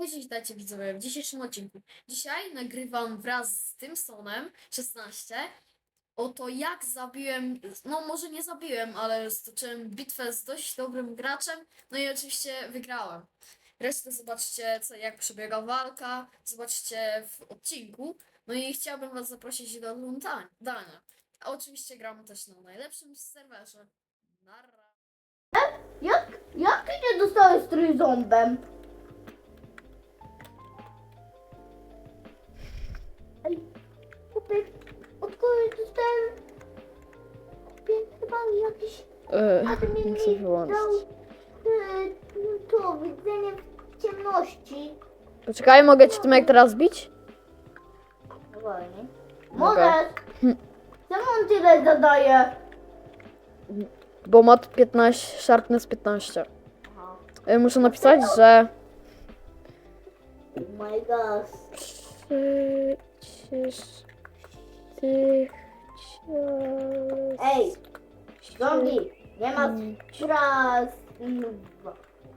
Cześć, witajcie widzowie w dzisiejszym odcinku. Dzisiaj nagrywam wraz z Tymsonem 16 oto jak zabiłem, no może nie zabiłem, ale stoczyłem bitwę z dość dobrym graczem, no i oczywiście wygrałem. Resztę zobaczcie co, jak przebiega walka, zobaczcie w odcinku, no i chciałbym was zaprosić do oglądania. A oczywiście gram też na najlepszym serwerze. Narra. Jak, jak ty nie dostałeś trójząbem? Od kogoś dostałem... Kupię chyba jakiś E, admin muszę mi wyłączyć. dał e, to widzenie w ciemności. Poczekaj, mogę ci tym jak teraz bić? Wolnie. Okej. Możesz. Czemu on tyle zadaje? Bo ma 15, sharpness 15. Aha. E, muszę napisać, że... Oh my gosh. Chciałeś... Ej, zombie, nie ma raz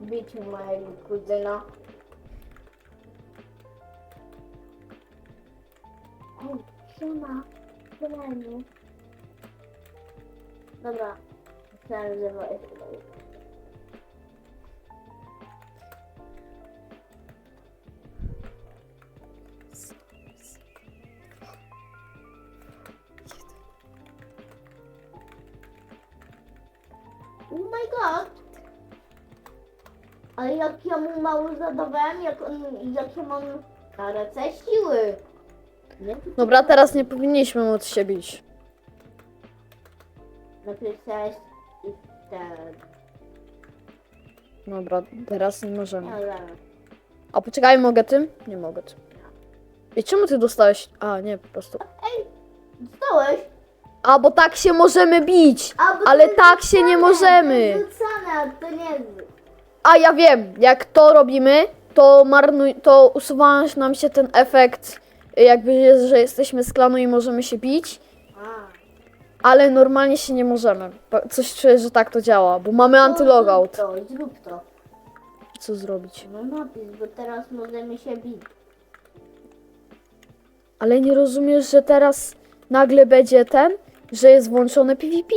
bić mojego kuzyna. Ej, siema, siemaniu. Dobra, myślałem, że god! Ale jak ja mu mało zadawałem, jak on, jak ja mam siły. Nie? Dobra, teraz nie powinniśmy móc się bić. Napisałeś i wtedy. Dobra, teraz nie możemy. A poczekaj, mogę tym? Nie mogę tym. I czemu ty dostałeś... A, nie, po prostu... Dostałeś? A, bo tak się możemy bić! A, bo to Ale jest tak się nie rzucane, możemy. Jest rzucane, a to nie. A, ja wiem, jak to robimy, to marnuj... to usuwa nam się ten efekt, jakby, jest, że jesteśmy z klanu i możemy się bić. A. Ale normalnie się nie możemy. Pa- Coś czuję, że tak to działa, bo mamy antylogout. Zrób to, zrób to. Co zrobić? No napisz, bo teraz możemy się bić. Ale nie rozumiesz, że teraz nagle będzie ten, że jest włączone PvP?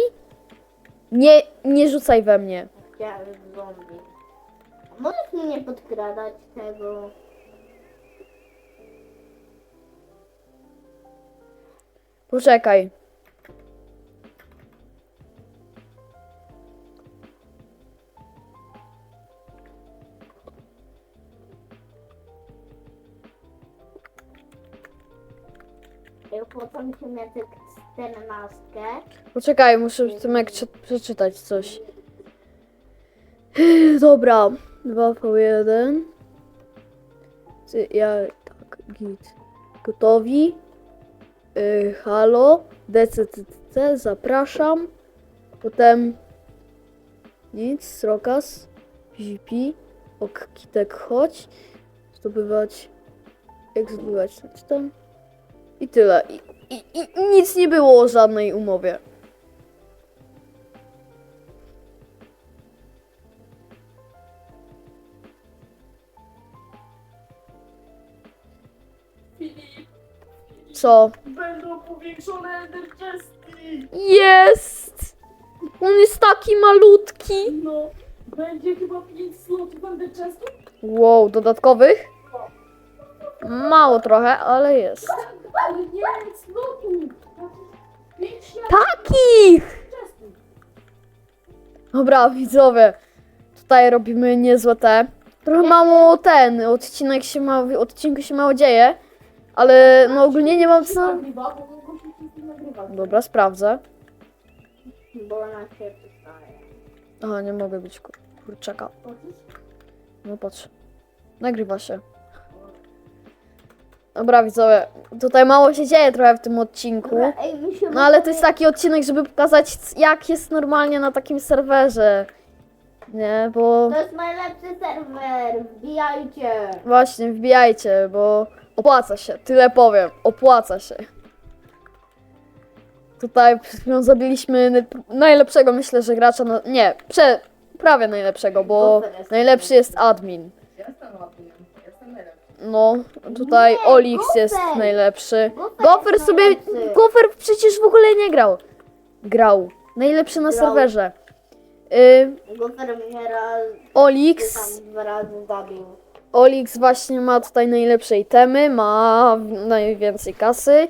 Nie, nie rzucaj we mnie. Chciałem zombie. Możesz mi nie podkradać tego? Poczekaj. Ja opłacam się metek 14. Poczekaj, muszę Tymek prze- przeczytać coś. Dobra. 2v1. Ty- Ja tak, git. Gotowi. Yy, halo. DCCC, zapraszam. Potem nic, Srokas. PvP. Ok, Kitek, chodź. Zdobywać. Jak zdobywać coś tam. I tyle. I, i, I nic nie było o żadnej umowie. Co? będą powiększone energesty. Jest! On jest taki malutki. No, będzie chyba 5 slotów energestów. Wow, dodatkowych? Mało trochę, ale jest. Takich! Dobra, widzowie. Tutaj robimy niezłe te. Trochę mało ten odcinek się mało, odcinku się mało dzieje. Ale no ogólnie nie mam co. Dobra, sprawdzę. Bo ona się. Aha, nie mogę być kur kurczaka. No patrz. Nagrywa się. Dobra, widzowie. Tutaj mało się dzieje trochę w tym odcinku. Dobra, ej, mi się No ale to jest taki odcinek, żeby pokazać, c- jak jest normalnie na takim serwerze. Nie, bo To jest najlepszy serwer, wbijajcie. właśnie wbijajcie, bo opłaca się. Tyle powiem. Opłaca się. Tutaj przed chwilą zabiliśmy najlepszego, myślę, że gracza. Na... Nie, prze... prawie najlepszego, bo najlepszy jest admin. Jestem ładny. No, tutaj Nie, Olix jest Gofer. najlepszy. Gofer Gofer jest sobie. najlepszy. Gofer przecież w ogóle nie grał. Grał. Najlepszy na Grał. serwerze. Y, Gofer mnie raz, Olix. dwa razy zabił. Olix właśnie ma tutaj najlepsze itemy, ma najwięcej kasy.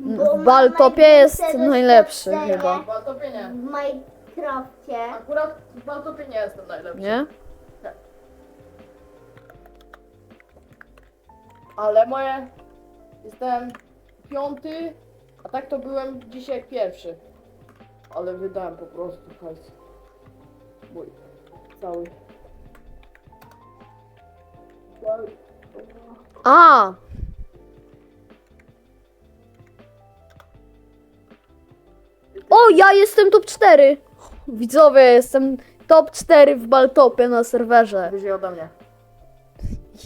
Bo W Baltopie jest najlepszy chyba. W Baltopie nie. W Minecrafcie. Akurat w Baltopie nie jestem najlepszy. Nie? Ale moje... Jestem piąty, a tak to byłem dzisiaj pierwszy. Ale wydałem po prostu hajs. Mój. Cały. Cały. A! O, ja jestem top 4! Widzowie, jestem top 4 w Baltopie na serwerze. Wyżej ode mnie.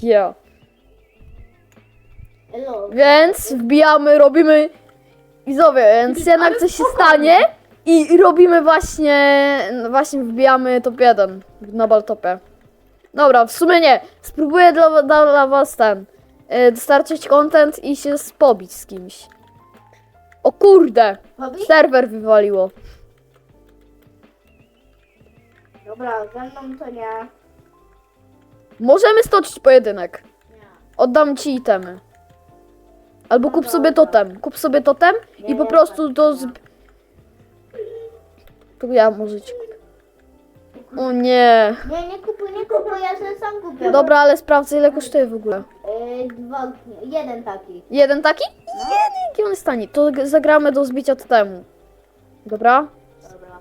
Ja. Więc wbijamy, robimy. Widzowie, więc jednak coś się stanie i robimy właśnie. Właśnie wbijamy top 1 na Baltopie. Dobra, w sumie nie. Spróbuję dla, dla, dla was ten. y, Dostarczyć content i się spobić z kimś. O kurde! Serwer wywaliło. Dobra, ze mną to nie. Możemy stoczyć pojedynek. Nie. Oddam ci itemy. Albo No kup sobie totem. Kup sobie totem i po prostu to. Z... To ja może ci kupię. O nie. Nie, nie kupuj, nie kupuj, ja sobie sam kupię. Dobra, ale sprawdzę ile kosztuje w ogóle. Yy, dwa, jeden taki. Jeden taki? Jeden, jaki on jest tani. To zagramy do zbicia totemu. Dobra? Dobra.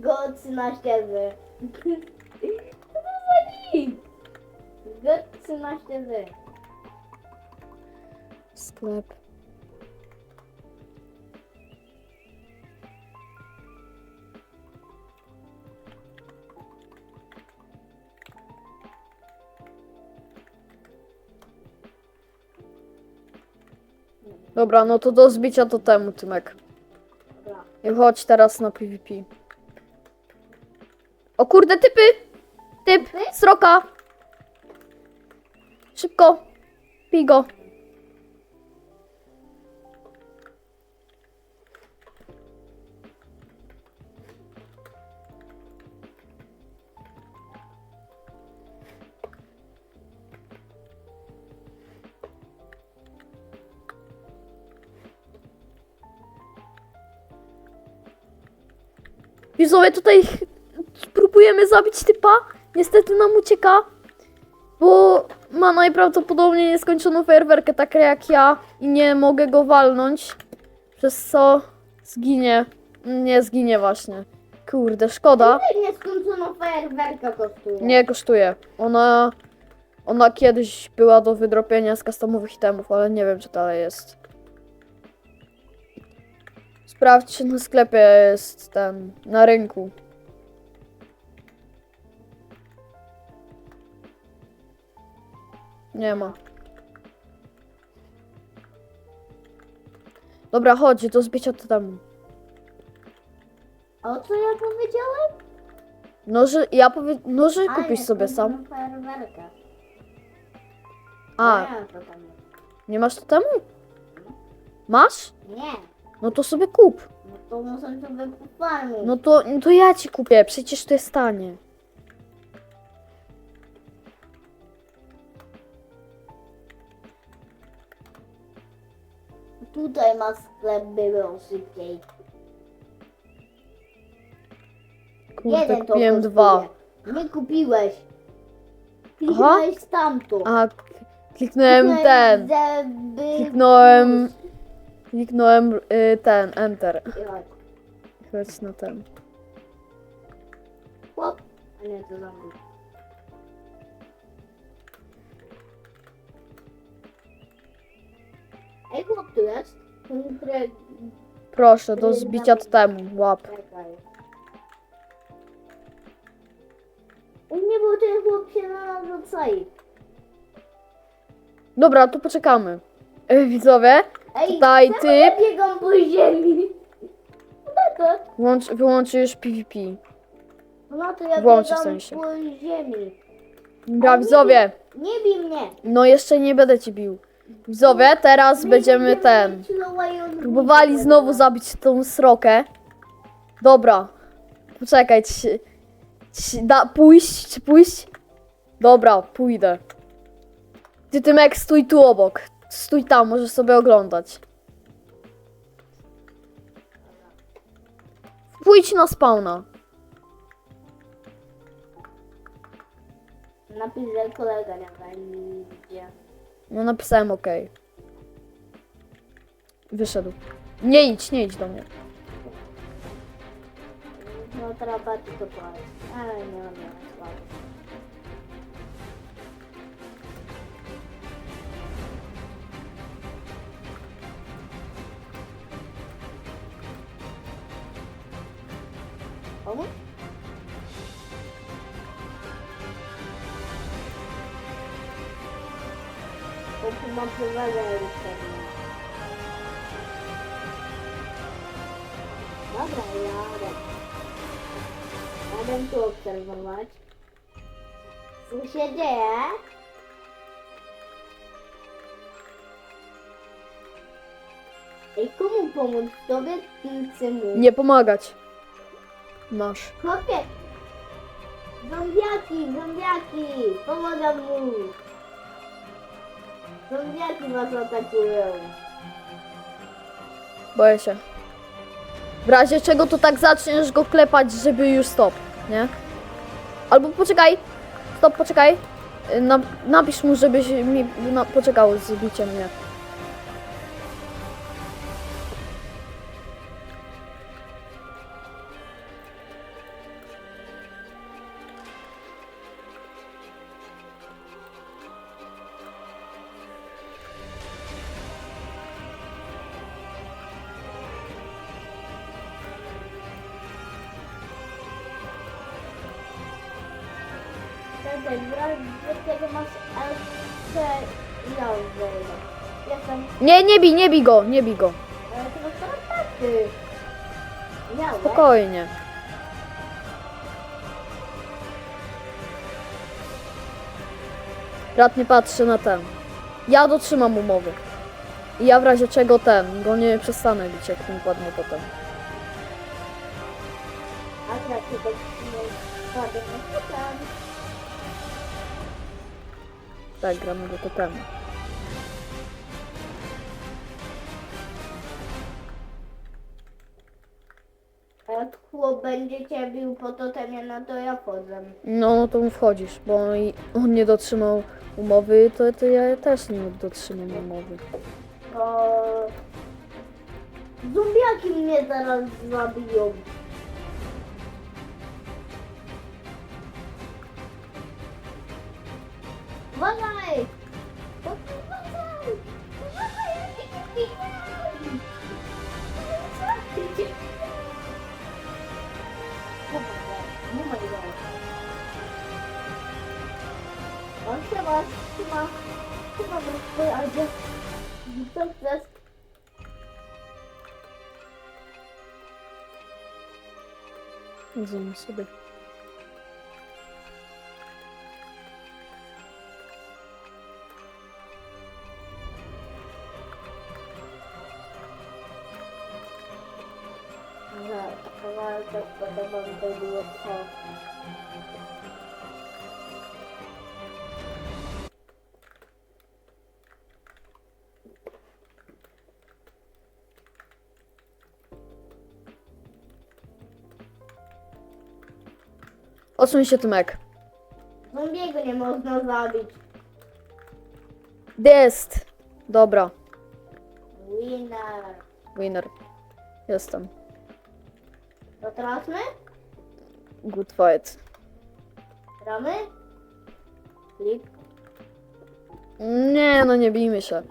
Go 13 wy. 18 wy. Sklep. Dobra, no to do zbicia to temu, Tymek. I chodź teraz na PvP. O kurde, typy! Typ! Sroka! Szybko! Pij go! Widzowie, tutaj próbujemy zabić typa. Niestety nam ucieka, bo ma najprawdopodobniej nieskończoną fajerwerkę, tak jak ja i nie mogę go walnąć, przez co zginie. Nie zginie właśnie. Kurde, szkoda. Nieskończoną fajerwerka kosztuje? Nie kosztuje. Ona, ona kiedyś była do wydropienia z customowych itemów, ale nie wiem, czy dalej jest. Sprawdź, czy na sklepie jest ten, na rynku. Nie ma. Dobra, chodź, do zbicia to tam. A o co ja powiedziałem? Noży, ja powie, noży A, kupisz sobie sam. fajerwerkę. A, Nie, to tam jest. nie masz to temu? Masz? Nie. No to sobie kup. No to muszę sobie kupować. No to, no to ja ci kupię, przecież to jest tanie. Tutaj ma sklep, było szybciej. Kurde, Jeden to kupiłem kosztuje. dwa. Nie kupiłeś. Kliknąłeś tamto. A, k- kliknąłem ten. Żeby... Kliknąłem- Kliknąłem y, ten, enter. Chodź. Chodź na ten. Chłop. A nie, to zombie. Ej, chłop tu jest? Proszę, do zbicia totemu, łap. Czekaj. U mnie był ten chłop się na nas odsadził. Dobra, to poczekamy. Y, widzowie, Ej, Tutaj czemu typ. ja biegam po ziemi? bekę. Włącz, wyłączysz PvP. No to ja Włączę biegam w sensie. po ziemi. Dobra, widzowie. Nie bij mnie. No jeszcze nie będę ci bił. Widzowie, teraz My będziemy ten. Próbowali znowu zabić tą srokę. Dobra. Poczekaj, ci, ci, da, pójść, pójść? Dobra, pójdę. Ty Tymek, stój tu obok. Stój tam, możesz sobie oglądać. Pójdź na spawna. Napisz, że kolega nie będzie. No napisałem OK. Wyszedł. Nie idź, nie idź do mnie. No teraz bardziej to. Ale nie mam? Mam przewagę rycerza. Dobra, jadę. Jadę tu obserwować. Co się dzieje? Ej, komu pomóc? Tobie czy mu? Nie pomagać. Masz. Chłopie! Zombiaki, zombiaki! Pomagam mu! Zombiaki was atakują. Boję się. W razie czego to tak zaczniesz go klepać, żeby już stop, nie? Albo poczekaj. Stop, poczekaj. Y, Na, napisz mu, żebyś mi na, poczekał z biciem mnie. Ja Nie, nie bij, nie bij go, nie bij go. ale to? Spokojnie. Brat nie patrzy na ten. Ja dotrzymam umowy. I ja w razie czego ten, go nie przestanę bić, jak mi padnie potem. A teraz tak nie na totem. Tak, gramy do totemu. A jak chłop będzie cię bił po totemie, no to ja wchodzę. No, no to mu wchodzisz, bo on, nie dotrzymał umowy, to, to ja też nie dotrzymam umowy. Zombiaki mnie zaraz zabiją. Uważaj! Uważaj! Uważaj, ja cię nie widziałem! Nie ma go. On się ma, trzyma, trzyma w rozpojadzie. Co chcesz? Rozumiem sobie. Że podoba mi to było to. Odsuń się, Tymek. Zombiego nie można zabić. Jest! Dobra, Winner. winner. Jestem. To teraz my? Good fight. Gramy? Klik. Nie, no nie bijmy się.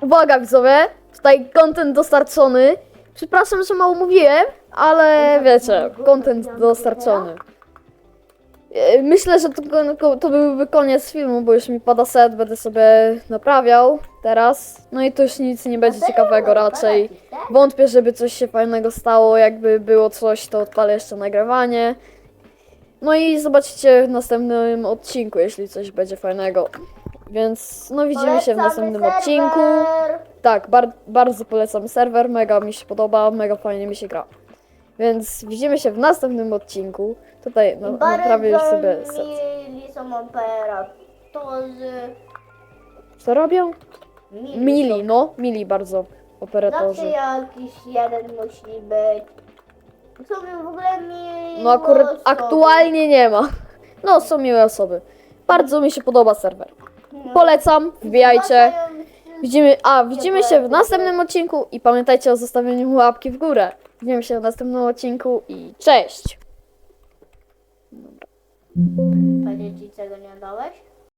Uwaga, widzowie, tutaj content dostarczony. Przepraszam, że mało mówiłem, ale wiecie, content dostarczony. E, Myślę, że to, to byłby koniec filmu, bo już mi pada set, będę sobie naprawiał teraz. No i to już nic nie będzie ciekawego raczej. Wątpię, żeby coś się fajnego stało. Jakby było coś, to odpalę jeszcze nagrywanie. No i zobaczycie w następnym odcinku, jeśli coś będzie fajnego. Więc no widzimy się w następnym odcinku. Tak, bar bardzo polecam serwer, mega mi się podoba, mega fajnie mi się gra. Więc widzimy się w następnym odcinku. Tutaj no, naprawię już sobie set. mili są operatorzy. Co robią? Mili, Mili, no, mili bardzo operatorzy. Zawsze jakiś jeden musi być. Są w ogóle mili No akurat aktualnie nie ma. No, są miłe osoby. Bardzo mi się podoba serwer. No. Polecam, wbijajcie. Widzimy, a widzimy się w następnym odcinku i pamiętajcie o zostawieniu łapki w górę. Widzimy się w następnym odcinku i cześć! Nie dałeś?